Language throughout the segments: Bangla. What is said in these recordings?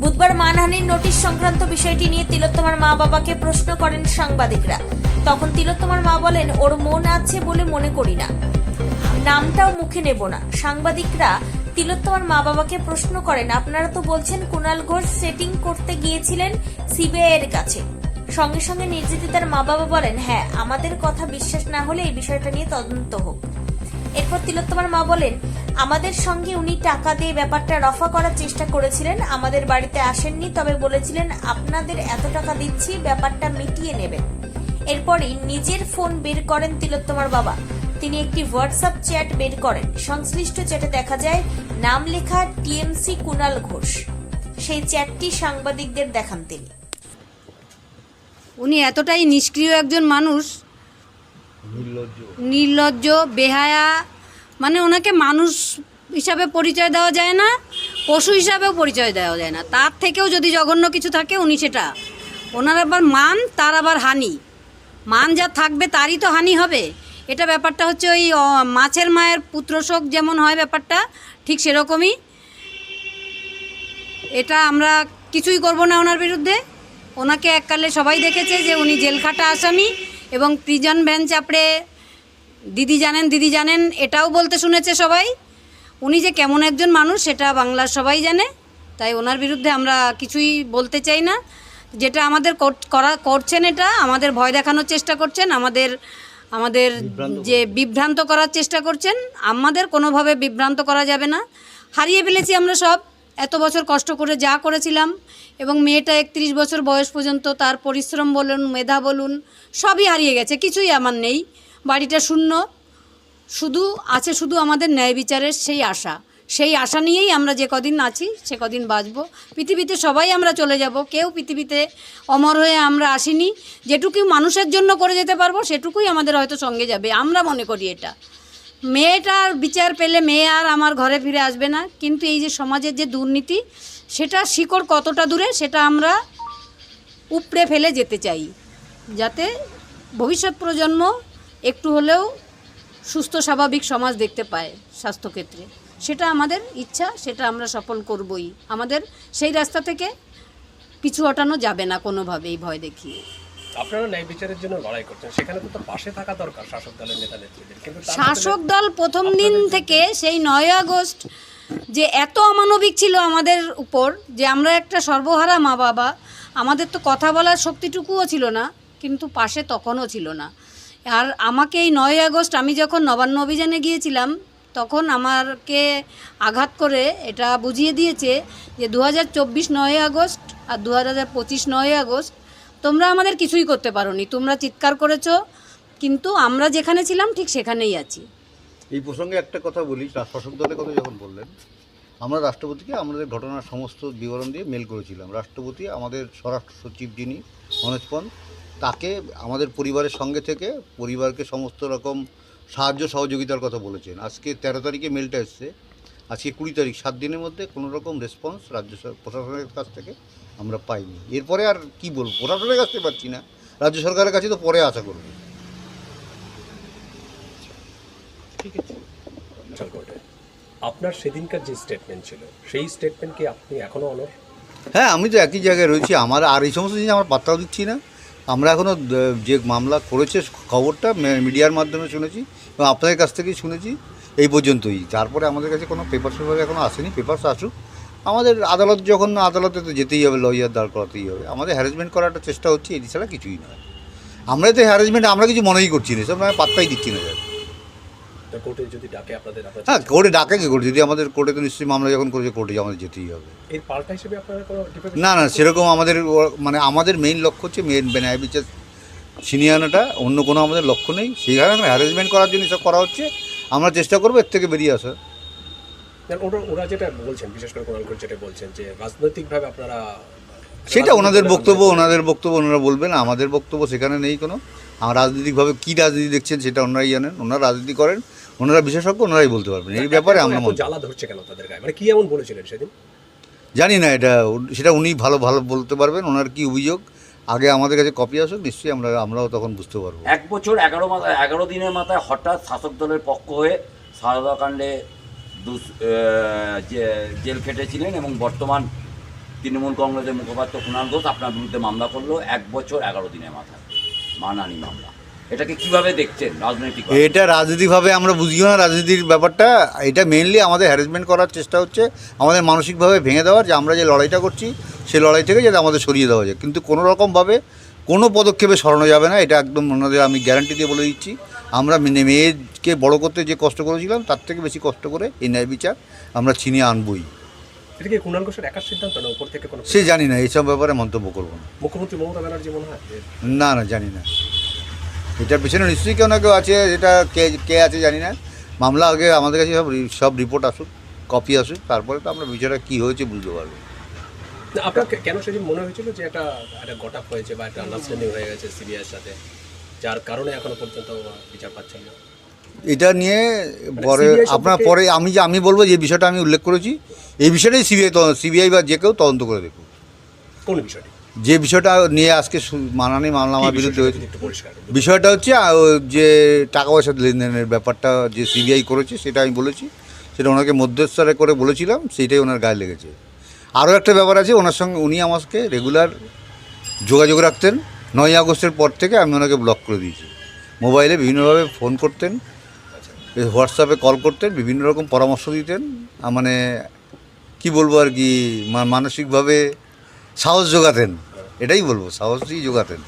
বুধবার মানহানির নোটিশ সংক্রান্ত বিষয়টি নিয়ে তিলোত্তমার মা বাবাকে প্রশ্ন করেন সাংবাদিকরা। তখন তিলোত্তমার মা বলেন, ওর মন আছে বলে মনে করি না। নামটাও মুখে নেব না। সাংবাদিকরা তিলোত্তমার মা বাবাকে প্রশ্ন করেন, আপনারা তো বলছেন কুণাল ঘোষ সেটিং করতে গিয়েছিলেন সিবিআই এর কাছে। সঙ্গে সঙ্গে নির্যাতিতার মা বাবা বলেন হ্যাঁ আমাদের কথা বিশ্বাস না হলে এই বিষয়টা নিয়ে তদন্ত হোক। এরপর তিলোত্তমার মা বলেন, আমাদের সঙ্গে উনি টাকা দিয়ে ব্যাপারটা রফা করার চেষ্টা করেছিলেন, আমাদের বাড়িতে আসেননি, তবে বলেছিলেন, আপনাদের এত টাকা দিচ্ছি, ব্যাপারটা মিটিয়ে নেবেন। এরপরই নিজের ফোন বের করেন তিলোত্তমার বাবা। তিনি একটি হোয়াটসঅ্যাপ চ্যাট বের করেন। সংশ্লিষ্ট চ্যাটে দেখা যায়, নাম লেখা টিএমসি কুণাল ঘোষ। সেই চ্যাটটি সাংবাদিকদের দেখান তিনি। উনি এতটাই নিষ্ক্রিয় একজন মানুষ নির্লজ্জ। বেহায়া মানে ওনাকে মানুষ হিসাবে পরিচয় দেওয়া যায় না, পশু হিসাবেও পরিচয় দেওয়া যায় না। তার থেকেও যদি জঘন্য কিছু থাকে, উনি সেটা। ওনার আবার মান, তার আবার হানি। মান যা থাকবে, তারই তো হানি হবে। এটা ব্যাপারটা হচ্ছে ওই মাছের মায়ের পুত্রশোক যেমন হয় ব্যাপারটা, ঠিক সেরকমই। এটা আমরা কিছুই করব না ওনার বিরুদ্ধে। ওনাকে এককালে সবাই দেখেছে যে উনি জেলখাটা আসামি। এবং প্রিজন ভ্যান চাপড়ে দিদি জানেন দিদি জানেন এটাও বলতে শুনেছে সবাই। উনি যে কেমন একজন মানুষ সেটা বাংলার সবাই জানে। তাই ওনার বিরুদ্ধে আমরা কিছুই বলতে চাই না। যেটা আমাদের কর- করা করছেন এটা আমাদের ভয় দেখানোর চেষ্টা করছেন আমাদের আমাদের যে বিভ্রান্ত করার চেষ্টা করছেন আমাদের কোনোভাবে বিভ্রান্ত করা যাবে না। হারিয়ে ফেলেছি আমরা সব। এত বছর কষ্ট করে যা করেছিলাম এবং মেয়েটা একত্রিশ বছর বয়স পর্যন্ত তার পরিশ্রম বলুন, মেধা বলুন, সবই হারিয়ে গেছে, কিছুই আমার নেই। বাড়িটা শূন্য। শুধু আছে শুধু আমাদের ন্যায় বিচারের সেই আশা। সেই আশা নিয়েই আমরা যে কদিন আছি, সে কদিন বাঁচব। পৃথিবীতে সবাই আমরা চলে যাব, কেউ পৃথিবীতে অমর হয়ে আমরা আসিনি। যেটুকু মানুষের জন্য করে যেতে পারব, সেটুকুই আমাদের হয়তো সঙ্গে যাবে। আমরা মনে করি এটা। মেয়েটার বিচার পেলে মেয়ে আর আমার ঘরে ফিরে আসবে না। কিন্তু এই যে সমাজের যে দুর্নীতি, সেটা শিকড় কতটা দূরে, সেটা আমরা উপড়ে ফেলে যেতে চাই। যাতে ভবিষ্যৎ প্রজন্ম একটু হলেও সুস্থ, স্বাভাবিক সমাজ দেখতে পায় স্বাস্থ্যক্ষেত্রে। সেটা আমাদের ইচ্ছা, সেটা আমরা সফল করবই। আমাদের সেই রাস্তা থেকে পিছু হটানো যাবে না কোনোভাবেই ভয় দেখিয়ে। আপনারা ন্যায় বিচারের জন্য লড়াই করছেন। সেখানে তো পাশে থাকা দরকার শাসক দলের নেতা নেত্রীদের। কিন্তু শাসক দল প্রথম দিন থেকে সেই নয় আগস্ট যে এত অমানবিক ছিল আমাদের উপর যে আমরা একটা সর্বহারা মা বাবা আমাদের তো কথা বলার শক্তিটুকুও ছিল না কিন্তু পাশে তখনও ছিল না। আর আমাকে এই নয় আগস্ট আমি যখন নবান্ন অভিযানে গিয়েছিলাম তখন আমাকে আঘাত করে এটা বুঝিয়ে দিয়েছে যে দু হাজার চব্বিশ নয় আগস্ট আর দু হাজার পঁচিশ নয় আগস্ট তোমরা আমাদের কিছুই করতে পারোনি। তোমরা চিৎকার করেছ, কিন্তু আমরা যেখানে ছিলাম ঠিক সেখানেই আছি। এই প্রসঙ্গে একটা কথা বলি শাসক দলের কথা যখন বললেন, আমরা রাষ্ট্রপতিকে আমাদের ঘটনার সমস্ত বিবরণ দিয়ে মেল করেছিলাম। রাষ্ট্রপতি আমাদের স্বরাষ্ট্র সচিব যিনি, মনোজ পন্ত তাকে আমাদের পরিবারের সঙ্গে থেকে পরিবারকে সমস্ত রকম সাহায্য সহযোগিতার কথা বলেছেন। আজকে তেরো তারিখে মেলটা এসছে। আজকে কুড়ি তারিখ সাত দিনের মধ্যে কোনো রকম রেসপন্স রাজ্য প্রশাসনের কাছ থেকে আমরা পাইনি। এরপরে আর কি বলব? প্রশাসনের কাছ থেকে পাচ্ছি না। রাজ্য সরকারের কাছে তো পরে আশা করব। ঠিক আছে। আপনার সেদিনকার যে স্টেটমেন্ট ছিল সেই স্টেটমেন্ট কি আপনি এখনও অনর হ্যাঁ আমি তো একই জায়গায় রয়েছি। আমার আর এই সমস্ত জিনিস আমার পাত্তাও দিচ্ছি না। আমরা এখনও যে মামলা করেছে খবরটা মিডিয়ার মাধ্যমে শুনেছি এবং আপনাদের কাছ থেকেই শুনেছি। এই পর্যন্তই। তারপরে আমাদের কাছে কোনো পেপার পেপার এখনও আসেনি। পেপারস আসুক। আমাদের আদালত যখন আদালতে তো যেতেই হবে লয়ার দাঁড় করাতেই হবে। আমাদের হ্যারাসমেন্ট করার একটা চেষ্টা হচ্ছে এটি ছাড়া কিছুই নয়। আমরা তো হ্যারাসমেন্ট আমরা কিছু মনেই করছি না সব পাত্তাই দিচ্ছি না ডাকে হ্যাঁ কোর্টে ডাকে কি কোর্টে যদি আমাদের কোর্টে তো নিশ্চয়ই মামলা যখন করেছে কোর্টে আমাদের যেতেই হবে। না না সেরকম আমাদের মানে আমাদের মেইন লক্ষ্য হচ্ছে মেন ন্যায় বিচার ছিনিয়ে আনাটা অন্য কোনো আমাদের লক্ষ্য নেই। সেখানে হ্যারাসমেন্ট করার জন্য সব করা হচ্ছে। আমরা চেষ্টা করব এর থেকে বেরিয়ে আসা না, ওরা ওরা যেটা বলছেন বিশেষ করে কোনাল যেটা বলছেন যে রাজনৈতিকভাবে আপনারা সেটা ওনাদের বক্তব্য ওনাদের বক্তব্য ওনারা বলবেন আমাদের বক্তব্য সেখানে নেই কোনো। আর রাজনৈতিকভাবে কী রাজনীতি দেখছেন সেটা ওনারাই জানেন ওনারা রাজনীতি করেন ওনারা বিশেষজ্ঞ ওনারাই বলতে পারবেন। এই ব্যাপারে আমরা জ্বালা ধরছে কেন তাদের গায়ে? মানে কি এমন বলেছিলেন সেদিন? জানি না এটা সেটা উনি ভালো ভালো বলতে পারবেন ওনার কি অভিযোগ? আগে আমাদের কাছে কপি আসুক, নিশ্চয়ই আমরা, আমরাও তখন বুঝতে পারব। এক বছর এগারো মাথায় এগারো দিনের মাথায় হঠাৎ শাসক দলের পক্ষ হয়ে সারদাকাণ্ডে কাণ্ডে জেল খেটেছিলেন এবং বর্তমান তৃণমূল কংগ্রেসের মুখপাত্র কুণাল ঘোষ আপনার বিরুদ্ধে মামলা করল এক বছর এগারো দিনের মাথায়। মানানি মামলা। এটাকে কীভাবে দেখছেন রাজনৈতিক এটা রাজনীতিভাবে আমরা বুঝিও না রাজনীতির ব্যাপারটা। এটা মেনলি আমাদের হ্যারাসমেন্ট করার চেষ্টা হচ্ছে আমাদের মানসিকভাবে ভেঙে দেওয়ার যে আমরা যে লড়াইটা করছি সেই লড়াই থেকে যাতে আমাদের সরিয়ে দেওয়া যায়। কিন্তু কোনো রকমভাবে কোনো পদক্ষেপে সরানো যাবে না এটা একদম ওনাদের আমি গ্যারান্টি দিয়ে বলে দিচ্ছি। আমরা মেয়েকে বড় করতে যে কষ্ট করেছিলাম তার থেকে বেশি কষ্ট করে এই ন্যায় বিচার আমরা ছিনিয়ে আনবই। এটা কি কুণাল ঘোষের একার সিদ্ধান্ত না উপর থেকে কোনো সে জানি না এইসব ব্যাপারে মন্তব্য করব না। মুখ্যমন্ত্রী মমতা ব্যানার্জি মনে হয়? না না জানি না। এটার পিছনে নিশ্চয়ই কেউ না কেউ আছে এটা কে কে আছে জানি না। মামলা আগে আমাদের কাছে সব সব রিপোর্ট আসুক কপি আসুক তারপরে তো আমরা বিষয়টা কী হয়েছে বুঝতে পারব। আপনার কেন সেদিন মনে হয়েছিল যে একটা হয়েছে বা একটা আন্ডারস্ট্যান্ডিং হয়ে গেছে সিবিআইয়ের সাথে? যার কারণে এখনও পর্যন্ত বিচার পাচ্ছেন না। এটা নিয়ে পরে আপনার পরে আমি যে আমি বলব যে বিষয়টা আমি উল্লেখ করেছি এই বিষয়টাই সিবিআই সিবিআই বা যে কেউ তদন্ত করে দেখুক। কোন বিষয়টি? যে বিষয়টা নিয়ে আজকে মানানি মামলা আমার বিরুদ্ধে হয়েছে বিষয়টা হচ্ছে যে টাকা পয়সা লেনদেনের ব্যাপারটা যে সিবিআই করেছে সেটা আমি বলেছি সেটা ওনাকে মধ্যস্থরে করে বলেছিলাম সেইটাই ওনার গায়ে লেগেছে। আরও একটা ব্যাপার আছে ওনার সঙ্গে উনি আমাকে রেগুলার যোগাযোগ রাখতেন নয় আগস্টের পর থেকে আমি ওনাকে ব্লক করে দিয়েছি। মোবাইলে বিভিন্নভাবে ফোন করতেন হোয়াটসঅ্যাপে কল করতেন বিভিন্ন রকম পরামর্শ দিতেন মানে কি বলব আর কি মানসিকভাবে সাহস যোগাতেন এটাই বলব সাহসই যোগাতেন।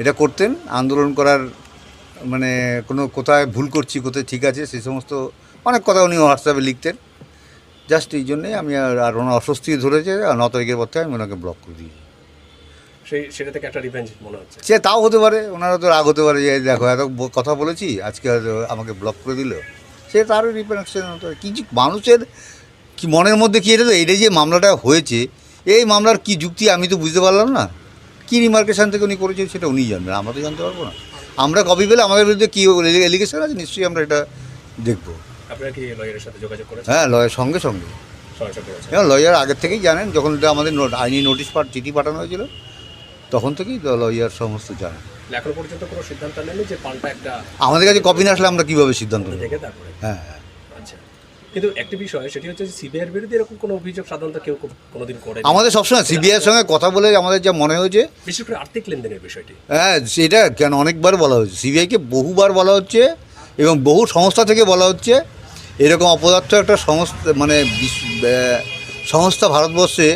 এটা করতেন আন্দোলন করার মানে কোনো কোথায় ভুল করছি কোথায় ঠিক আছে সেই সমস্ত অনেক কথা উনি হোয়াটসঅ্যাপে লিখতেন। জাস্ট এই জন্যেই আমি আর ওনার অস্বস্তি ধরেছে আর ন তারিখের পর থেকে আমি ওনাকে ব্লক করে দিয়েছি। সেই সেটা থেকে একটা রিভেঞ্জ মনে হচ্ছে। সে তাও হতে পারে ওনারা তো রাগ হতে পারে যে দেখো এত কথা বলেছি আজকে হয়তো আমাকে ব্লক করে দিল। সে তারও রিপ্রেকশন হতে পারে। কিছু মানুষের কি মনের মধ্যে কি এটা তো এইটাই যে মামলাটা হয়েছে এই মামলার কি যুক্তি আমি তো বুঝতে পারলাম না। কী রিমার্কেশন থেকে উনি করেছেন সেটা উনিই জানবেন আমরা তো জানতে পারব না। আমরা কপি পেলে আমাদের বিরুদ্ধে কী এলিগেশন আছে নিশ্চয়ই আমরা এটা দেখব। হ্যাঁ লয়ের সঙ্গে সঙ্গে। হ্যাঁ লয়ার আগের থেকেই জানেন যখন এটা আমাদের আইনি নোটিশ পাঠ চিঠি পাঠানো হয়েছিল তখন থেকেই লয়ার সমস্ত জানেন। আমাদের কাছে কপি না আসলে আমরা কীভাবে সিদ্ধান্ত নেব? হ্যাঁ হ্যাঁ। আচ্ছা। কিন্তু একটি বিষয় সেটি হচ্ছে সিবিআইয়ের বিরুদ্ধে এরকম কোনো অভিযোগ সাধারণত কেউ কোনোদিন করে আমাদের সবসময় সিবিআইয়ের সঙ্গে কথা বলে আমাদের যা মনে হয়েছে বিশেষ করে আর্থিক লেনদেনের বিষয়টি। হ্যাঁ সেটা কেন অনেকবার বলা হয়েছে। সিবিআইকে বহুবার বলা হচ্ছে এবং বহু সংস্থা থেকে বলা হচ্ছে। এরকম অপদার্থ একটা সংস্থা মানে সংস্থা ভারতবর্ষে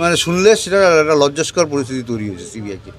মানে শুনলে সেটা একটা লজ্জাস্কর পরিস্থিতি তৈরি হয়েছে সিবিআইকে।